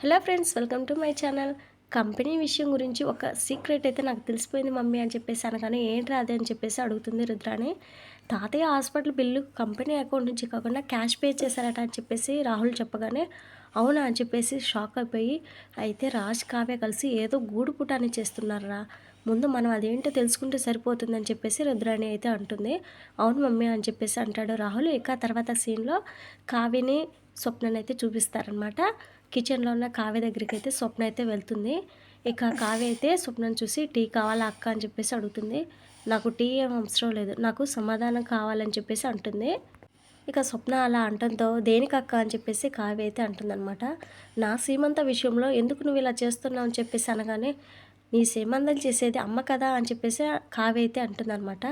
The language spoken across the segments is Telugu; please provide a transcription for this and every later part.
Hello friends welcome to my channel. Company విషయం గురించి ఒక సీక్రెట్ అయితే నాకు తెలిసిపోయింది మమ్మీ అని చెప్పేసి అనగానే ఏంటి రాదే అని చెప్పేసి అడుగుతుంది రుద్రాని తాతయ్య హాస్పిటల్ బిల్లు కంపెనీ అకౌంట్ నుంచి కాకుండా క్యాష్ పే చేశారట అని చెప్పేసి రాహుల్ చెప్పగానే అవునా అని చెప్పేసి షాక్ అయిపోయి అయితే రాజ్ కావ్య కలిసి ఏదో గూడు పుటాన్ని చేస్తున్నారా? ముందు మనం అదేంటో తెలుసుకుంటే సరిపోతుందని చెప్పేసి రుద్రాణి అయితే అంటుంది. అవును మమ్మీ అని చెప్పేసి అంటాడు రాహుల్. ఇక తర్వాత సీన్లో కావ్యని స్వప్ననైతే చూపిస్తారనమాట కిచెన్లో ఉన్న కావ్య దగ్గరికి అయితే స్వప్న అయితే వెళ్తుంది. ఇక కావ్య అయితే స్వప్నం చూసి టీ కావాలా అక్క? అని చెప్పేసి అడుగుతుంది. నాకు టీ ఏం అవసరం లేదు నాకు సమాధానం కావాలని చెప్పేసి అంటుంది. ఇక స్వప్న అలా అంటంతో దేనికి అక్క? అని చెప్పేసి కావ్య అయితే అంటుందన్నమాట. నా సీమంత విషయంలో ఎందుకు నువ్వు ఇలా చేస్తున్నావు? అని చెప్పేసి అనగానే నీ సీమంతం చేసేది అమ్మ కదా? అని చెప్పేసి కావ్య అయితే అంటుందన్నమాట.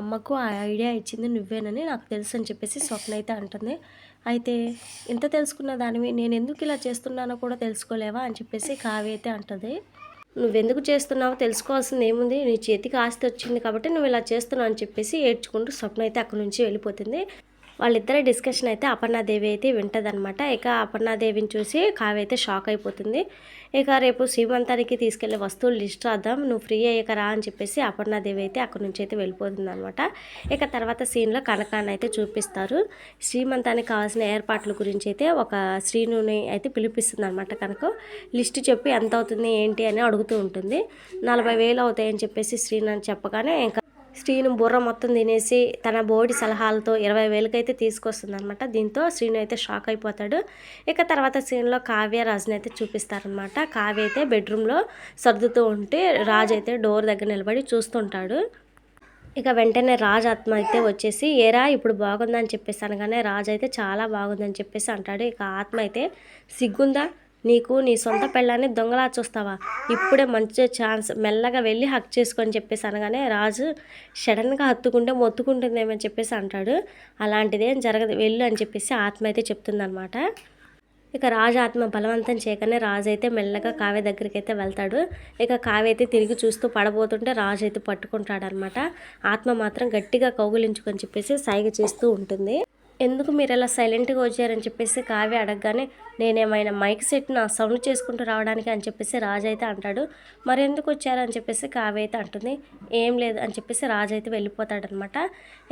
అమ్మకు ఆ ఐడియా ఇచ్చింది నువ్వేనని నాకు తెలుసు అని చెప్పేసి స్వప్న అయితే అంటుంది. అయితే ఇంత తెలుసుకున్న దానివి నేను ఎందుకు ఇలా చేస్తున్నానో కూడా తెలుసుకోలేవా అని చెప్పేసి కావ్య అయితే అంటుంది. నువ్వెందుకు చేస్తున్నావో తెలుసుకోవాల్సింది ఏముంది? నీ చేతికి ఆస్తి వచ్చింది కాబట్టి నువ్వు ఇలా చేస్తున్నావు అని చెప్పేసి ఏడ్చుకుంటూ స్వప్న అయితే అక్కడి నుంచి వెళ్ళిపోతుంది. వాళ్ళిద్దరి డిస్కషన్ అయితే అపర్ణాదేవి అయితే వింటదనమాట ఇక అపర్ణాదేవిని చూసి కావ్య అయితే షాక్ అయిపోతుంది. ఇక రేపు శ్రీమంతానికి తీసుకెళ్ళే వస్తువులు లిస్ట్ రాద్దాం. నువ్వు ఫ్రీ అయ్యాక రా అని చెప్పేసి అపర్ణాదేవి అయితే అక్కడి నుంచి అయితే వెళ్ళిపోతుంది అనమాట ఇక తర్వాత సీన్లో కనకాన్ని అయితే చూపిస్తారు. శ్రీమంతానికి కావాల్సిన ఏర్పాట్ల గురించి అయితే ఒక శ్రీనుని అయితే పిలిపిస్తుంది అనమాట కనుక. లిస్ట్ చెప్పి ఎంత అవుతుంది ఏంటి అని అడుగుతూ ఉంటుంది. నలభై వేలు అవుతాయని చెప్పేసి శ్రీను అని చెప్పగానే ఇంకా శ్రీను బుర్ర మొత్తం తినేసి తన బోడి సలహాలతో ఇరవై వేలకైతే తీసుకొస్తుంది అనమాట దీంతో శ్రీను అయితే షాక్ అయిపోతాడు. ఇక తర్వాత సీన్లో కావ్య రాజుని అయితే చూపిస్తారనమాట కావ్య అయితే బెడ్రూమ్లో సర్దుతూ ఉంటే రాజు అయితే డోర్ దగ్గర నిలబడి చూస్తుంటాడు. ఇక వెంటనే రాజ్ ఆత్మ అయితే వచ్చేసి ఏరా ఇప్పుడు బాగుందని చెప్పేసి అనగానే రాజు అయితే చాలా బాగుందని చెప్పేసి అంటాడు. ఇక ఆత్మ అయితే సిగ్గుందా? నీకు నీ సొంత పెళ్ళాన్ని దొంగలా చూస్తావా? ఇప్పుడే మంచి ఛాన్స్. మెల్లగా వెళ్ళి హక్ చేసుకొని చెప్పేసి అనగానే రాజు సడన్గా హత్తుకుంటే మొత్తుకుంటుందేమని చెప్పేసి అంటాడు. అలాంటిదేం జరగదు. వెళ్ళు అని చెప్పేసి ఆత్మ అయితే చెప్తుందనమాట ఇక రాజు ఆత్మ బలవంతం చేయగానే రాజు అయితే మెల్లగా కావ్య దగ్గరికి అయితే వెళ్తాడు. ఇక కావ్య అయితే తిరిగి చూస్తూ పడబోతుంటే రాజు అయితే పట్టుకుంటాడనమాట ఆత్మ మాత్రం గట్టిగా కౌగులించుకొని చెప్పేసి సైగ చేస్తూ ఉంటుంది. ఎందుకు మీరు ఇలా సైలెంట్గా వచ్చారని చెప్పేసి కావ్య అడగగానే నేనేమైనా మైక్ సెట్ నా సౌండ్ చేసుకుంటూ రావడానికి అని చెప్పేసి రాజు అయితే అంటాడు. మరి ఎందుకు వచ్చారని చెప్పేసి కావ్య అయితే అంటుంది. ఏం లేదు అని చెప్పేసి రాజు అయితే వెళ్ళిపోతాడనమాట.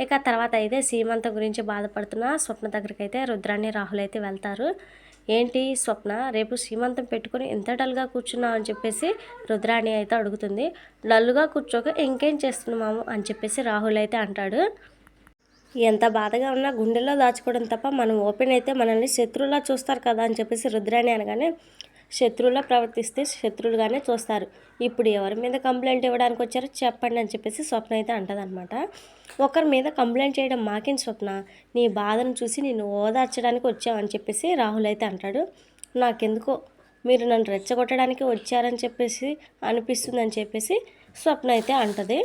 ఇక తర్వాత అయితే సీమంతం గురించి బాధపడుతున్న స్వప్న దగ్గరికి అయితే రుద్రాణి రాహుల్ అయితే వెళ్తారు. ఏంటి స్వప్న రేపు సీమంతం పెట్టుకుని ఎంత డల్గా కూర్చున్నావు అని చెప్పేసి రుద్రాణి అయితే అడుగుతుంది. డల్గా కూర్చోక ఇంకేం చేస్తున్నాము అని చెప్పేసి రాహుల్ అయితే అంటాడు. ఎంత బాధగా ఉన్నా గుండెల్లో దాచుకోవడం తప్ప మనం ఓపెన్ అయితే మనల్ని శత్రువులా చూస్తారు కదా అని చెప్పేసి రుద్రాణి అనగానే శత్రువులా ప్రవర్తిస్తే శత్రువులుగానే చూస్తారు. ఇప్పుడు ఎవరి మీద కంప్లైంట్ ఇవ్వడానికి వచ్చారో చెప్పండి అని చెప్పేసి స్వప్న అయితే అంటదనమాట ఒకరి మీద కంప్లైంట్ చేయడం మాకేం స్వప్న? నీ బాధను చూసి నేను ఓదార్చడానికి వచ్చావని చెప్పేసి రాహుల్ అయితే అంటాడు. నాకెందుకో? మీరు నన్ను రెచ్చగొట్టడానికి వచ్చారని చెప్పేసి అనిపిస్తుందని చెప్పేసి స్వప్న అయితే అంటది.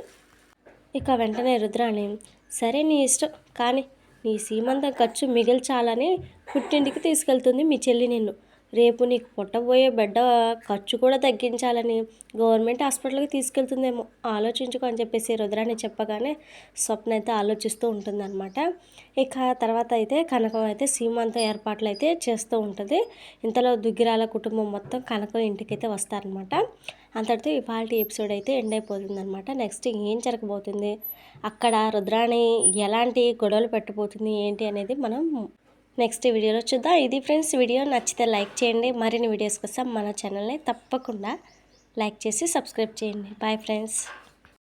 ఇక వెంటనే రుద్రాణి సరే నీ ఇష్టం కానీ నీ సీమంత ఖర్చు మిగిల్చాలని పుట్టింటికి తీసుకెళ్తుంది మీ చెల్లి నిన్ను. రేపు నీకు పుట్టబోయే బిడ్డ ఖర్చు కూడా తగ్గించాలని గవర్నమెంట్ హాస్పిటల్కి తీసుకెళ్తుందేమో. ఆలోచించుకో అని చెప్పేసి రుద్రాన్ని చెప్పగానే స్వప్న అయితే ఆలోచిస్తూ ఉంటుందన్నమాట. ఇక తర్వాత అయితే కనకం అయితే సీమంతం ఏర్పాట్లు అయితే చేస్తూ ఉంటుంది. ఇంతలో దుగ్గిరాల కుటుంబం మొత్తం కనకం ఇంటికి అయితే వస్తారనమాట అంతటితో ఇవాళ ఎపిసోడ్ అయితే ఎండ్ అయిపోతుందన్నమాట. నెక్స్ట్ ఏం జరగబోతుంది? అక్కడ రుద్రాణి ఎలాంటి గొడవలు పెట్టబోతుంది ఏంటి అనేది మనం నెక్స్ట్ వీడియోలో చూద్దాం. ఇది ఫ్రెండ్స్ వీడియో. నచ్చితే లైక్ చేయండి. మరిన్ని వీడియోస్ కోసం మన ఛానల్ని తప్పకుండా లైక్ చేసి సబ్స్క్రైబ్ చేయండి. Bye friends.